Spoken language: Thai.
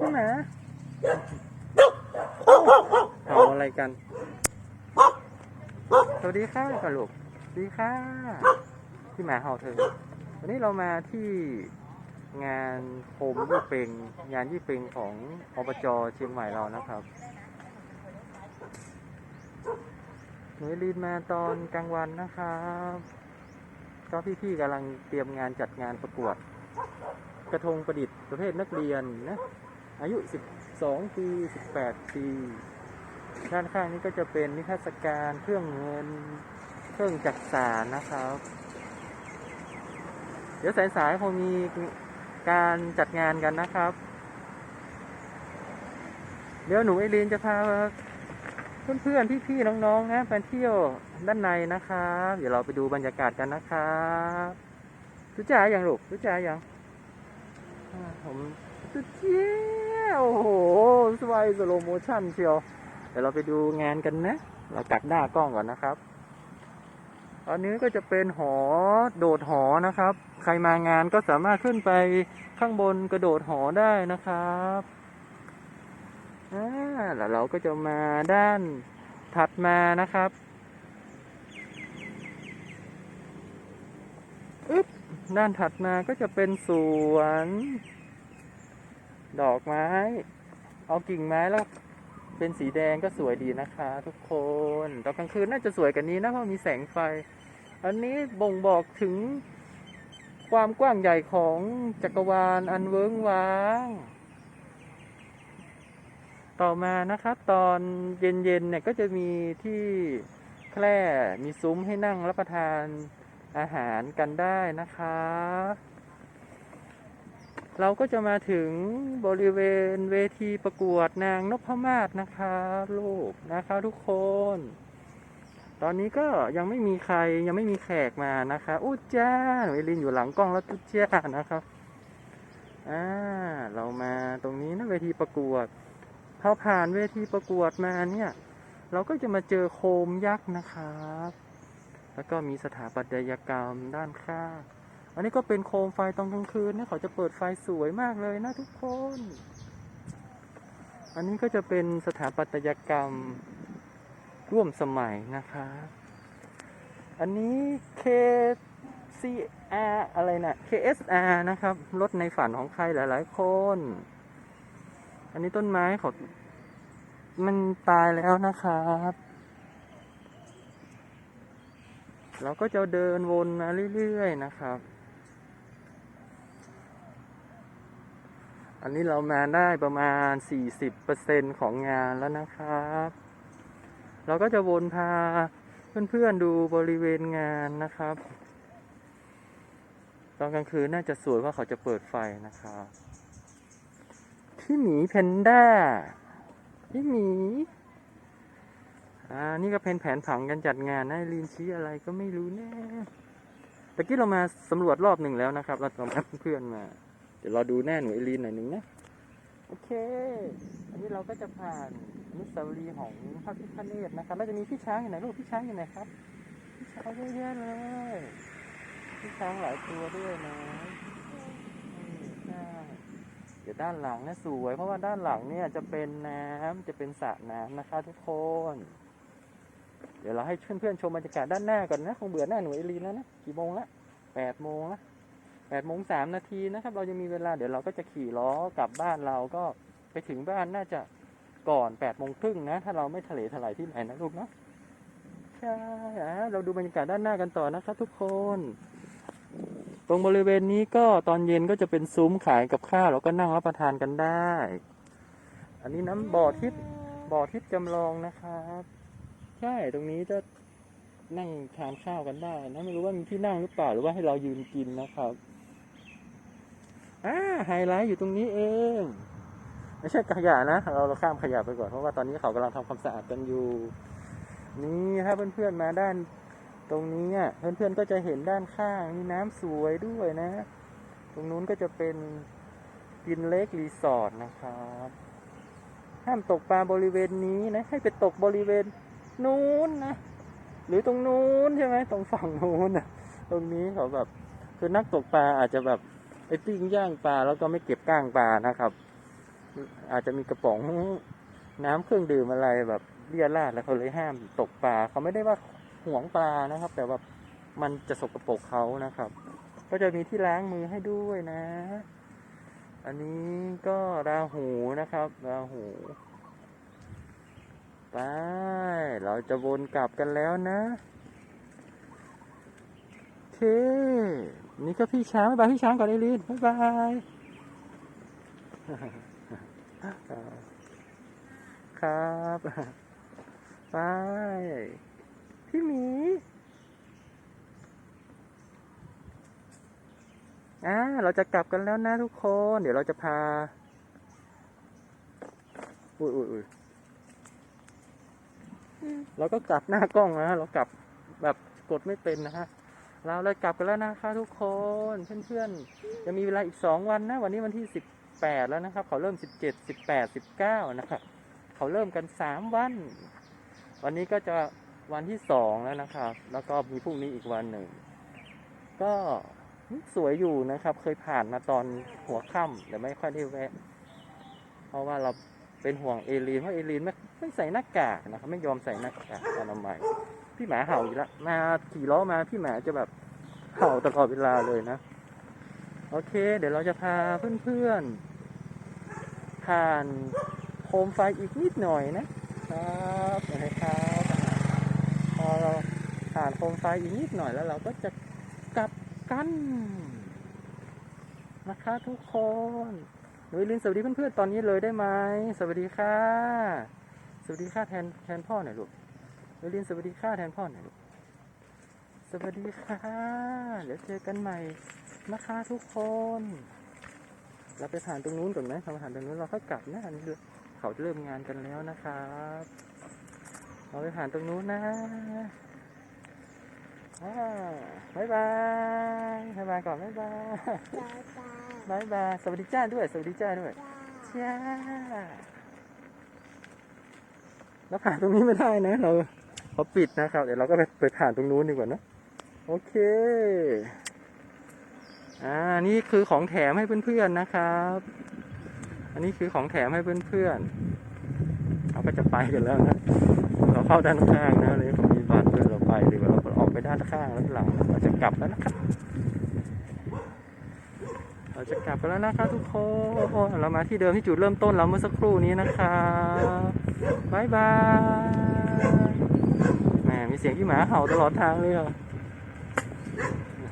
พี่หมาเห่าอะไรกัน สวัสดีค่ะก่อนลูกสวัสดีค่ะพี่หมาเห่าเธอ วันนี้เรามาที่งานโคมยี่เปงงานยี่เปงของอบจเชียงใหม่เรานะครับหน่วยลีนมาตอนกลางวันนะครับก็พี่ๆกำลังเตรียมงานจัดงานประกวด กระทงประดิษฐ์ประเภทนักเรียนนะ อายุ 12 ปี 18 ปี ด้านข้างนี้ก็จะเป็นนิทรรศการเครื่องเงิน เครื่องจักสานนะครับ เดี๋ยวสายๆคงมีการจัดงานกันนะครับ เดี๋ยวหนูไอรีนจะพาเพื่อนๆ พี่ๆ น้องๆ นะไปเที่ยวด้านในนะครับ เดี๋ยวเราไปดูบรรยากาศกันนะครับรู้จักยังลูกรู้จักยังอ่าผมจุดเจีย โอ้โหสบายสโลโมชั่นเชียว เดี๋ยวเราไปดูงานกันนะ เรากักหน้ากล้องก่อนนะครับ อันนี้ก็จะเป็นหอโดดหอนะครับ ใครมางานก็สามารถขึ้นไปข้างบนกระโดดหอได้นะครับอ่าแล้วเราก็จะมาด้านถัดมานะครับอึ๊บด้านถัดมาก็จะเป็นสวน ดอกไม้ เอากิ่งไม้แล้ว เป็นสีแดงก็สวยดีนะคะ ทุกคนตอนกลางคืนน่าจะสวยกว่านี้นะเพราะมีแสงไฟ อันนี้บ่งบอกถึงความกว้างใหญ่ของจักรวาลอันเวิ้งว้าง ต่อมานะครับ ตอนเย็นๆเนี่ยก็จะมีที่แคร่มีซุ้มให้นั่งรับประทานอาหารกันได้นะคะ เราก็จะมาถึงบริเวณเวทีประกวดนางนพมาศนะคะลูกนะคะทุกคน ตอนนี้ก็ยังไม่มีใครยังไม่มีแขกมานะคะอู้จ้าหนูเอลินอยู่หลังกล้องแล้วตุ๊จ้านะครับอ่าเรามาตรงนี้นะเวทีประกวดพอผ่านเวทีประกวดมาเนี่ย เราก็จะมาเจอโคมยักษ์นะครับ แล้วก็มีสถาปัตยกรรมด้านข้าง นนี้ก็เป็นโคมไฟตอนกลางคืนนี่เขาจะเปิดไฟสวยมากเลยนะทุกคน อันนี้ก็จะเป็นสถาปัตยกรรมร่วมสมัยนะคะอันนี้ KCR อะไรนะ KSR นะครับ รถในฝันของใครหลาย ๆ คน อันนี้ต้นไม้เขามันตายแล้วนะครับเราก็จะเดินวนมาเรื่อย ๆ นะครับ อันนี้เรามาได้ประมาณ 40%ของงานแล้วนะครับ เราก็จะวนพาเพื่อนๆดูบริเวณงานนะครับ ตอนกลางคืนน่าจะสวยเพราะเขาจะเปิดไฟนะครับพี่หมีเพนด้าพี่หมี อ่า นี่ก็เป็นแผนผังการจัดงานนะลีนชี้อะไรก็ไม่รู้แน่ตะกี้เรามาสำรวจรอบหนึ่งแล้วนะครับ เราจะมาเพื่อนมา เดี๋ยวเราดูแน่หน่วยลีนหน่อยหนึ่งนะ โอเค อันนี้เราก็จะผ่านอนุสาวรีย์ของพระพิฆเนศนะครับ แล้วจะมีพี่ช้างอยู่ไหนลูกพี่ช้างอยู่ไหนครับ พี่ช้างเยอะแยะเลย พี่ช้างหลายตัวด้วยนะเดี๋ยวด้านหลังเนี่ยสวย เพราะว่าด้านหลังเนี่ยจะเป็นน้ำจะเป็นสระน้ำนะคะทุกคน เดี๋ยวเราให้เพื่อนๆชมบรรยากาศด้านหน้าก่อนนะ คงเบื่อหน้าหนูเอลีนแล้วนะ กี่โมงละแปดโมงละ แปดโมงสามนาทีนะครับ เราจะมีเวลาเดี๋ยวเราก็จะขี่ล้อกลับบ้านเราก็ไปถึงบ้านน่าจะก่อนแปดโมงครึ่งนะ ถ้าเราไม่ทะเลถลายที่ไหนนะลูกเนาะใช่เราดูบรรยากาศด้านหน้ากันต่อนะครับ ทุกคน ตรงบริเวณนี้ก็ตอนเย็นก็จะเป็นซุ้มขายกับข้าวแล้วก็นั่งรับประทานกันได้ อันนี้น้ำบ่อทิพย์บ่อทิพย์จำลองนะครับใช่ตรงนี้จะนั่งทานข้าวกันได้นะไม่รู้ว่ามีที่นั่งหรือเปล่าหรือว่าให้เรายืนกินนะครับ อ่าไฮไลท์อยู่ตรงนี้เอง ไม่ใช่ขยะนะ เราเราข้ามขยะไปก่อนเพราะว่าตอนนี้เขากำลังทำความสะอาดกันอยู่ นี่ถ้าเพื่อนๆมาด้านตรงนี้อะเพื่อนๆก็จะเห็นด้านข้างมีน้ำสวยด้วยนะ ตรงนู้นก็จะเป็นกินเล็กรีสอร์ทนะครับห้ามตกปลาบริเวณนี้นะ ให้ไปตกบริเวณนู้นนะหรือตรงนู้นใช่ไหมตรงฝั่งนู้นนะตรงนี้เขาแบบคือนักตกปลาอาจจะแบบ ไปปิ้งย่างปลาแล้วก็ไม่เก็บก้างปลานะครับ อาจจะมีกระป๋องน้ำเครื่องดื่มอะไรแบบเลี่ยราดแล้วเขาเลยห้ามตกปลาเขาไม่ได้ว่าห่วงปลานะครับ แต่ว่ามันจะสกปรกเขานะครับ ก็จะมีที่ล้างมือให้ด้วยนะ อันนี้ก็ราหูนะครับ ราหูไปเราจะวนกลับกันแล้วนะ โอเค นี่ก็พี่ช้างบ๊ายบายพี่ช้างก่อนไอรีนบ๊ายบายครับไปพี่หมีอ่าเราจะกลับกันแล้วนะทุกคน เดี๋ยวเราจะพา อุ้ยอุ้ยอุ้ยเราก็กลับหน้ากล้องนะ เรากลับแบบกดไม่เป็นนะฮะ เราเลยกลับกันแล้วนะคะ ทุกคนเพื่อนๆจะมีเวลาอีกสองวันนะ วันนี้วันที่สิบแปดแล้วนะครับ เขาเริ่มสิบเจ็ดสิบแปดสิบเก้านะครับ เขาเริ่มกันสามวัน วันนี้ก็จะวันที่สองแล้วนะครับ แล้วก็มีพรุ่งนี้อีกวันหนึ่ง ก็สวยอยู่นะครับ เคยผ่านมาตอนหัวค่ำแต่ไม่ค่อยได้แวะ เพราะว่าเราเป็นห่วงเอลีนเพราะเอลีนไม่ไม่ใส่หน้ากากนะครับ ไม่ยอมใส่หน้ากากอนามัย พี่หมาเห่าอีกแล้วมาขี่ล้อมาพี่หมาจะแบบเห่าตลอดเวลาเลยนะ โอเค เดี๋ยวเราจะพาเพื่อนๆผ่านโคมไฟอีกนิดหน่อยนะครับนะครับพอเราผ่านโคมไฟอีกนิดหน่อยแล้ว เราก็จะกลับกันนะคะทุกคนหนุยลินสวัสดีเพื่อนๆตอนนี้เลยได้ไหมสวัสดีค่ะ สวัสดีค่ะแทนแทนพ่อหน่อยลูก เอลินสวัสดีค่ะแทนพ่อหน่อยลูกสวัสดีค่ะ เดี๋ยวเจอกันใหม่นะคะทุกคน เราไปผ่านตรงนู้นก่อนไหมเราไปผ่านตรงนู้นเราค่อยกลับนะอันนี้เขาเริ่มงานกันแล้วนะครับเราไปผ่านตรงนู้นนะอ่าบายบายบายบายก่อนบายบายบายบายบายบายสวัสดีจ้าด้วย สวัสดีจ้าด้วยจ้าจ้าเราผ่านตรงนี้ไม่ได้นะเรา เขาปิดนะครับ เดี๋ยวเราก็ไปไปผ่านตรงนู้นดีกว่านะโอเค อ่า นี่คือของแถมให้เพื่อนๆนะครับ อันนี้คือของแถมให้เพื่อนๆเราก็จะไปกันแล้วนะ เราเข้าด้านข้างนะเลยผมมีบัตรด้วยเราไปดีกว่าเราออกไปด้านข้างแล้วหลังเราจะกลับแล้วนะครับ เราจะกลับกันแล้วนะครับทุกคน เรามาที่เดิมที่จุดเริ่มต้นเราเมื่อสักครู่นี้นะครับบายบาย มีเสียงที่หมาเห่าตลอดทางเลยอะ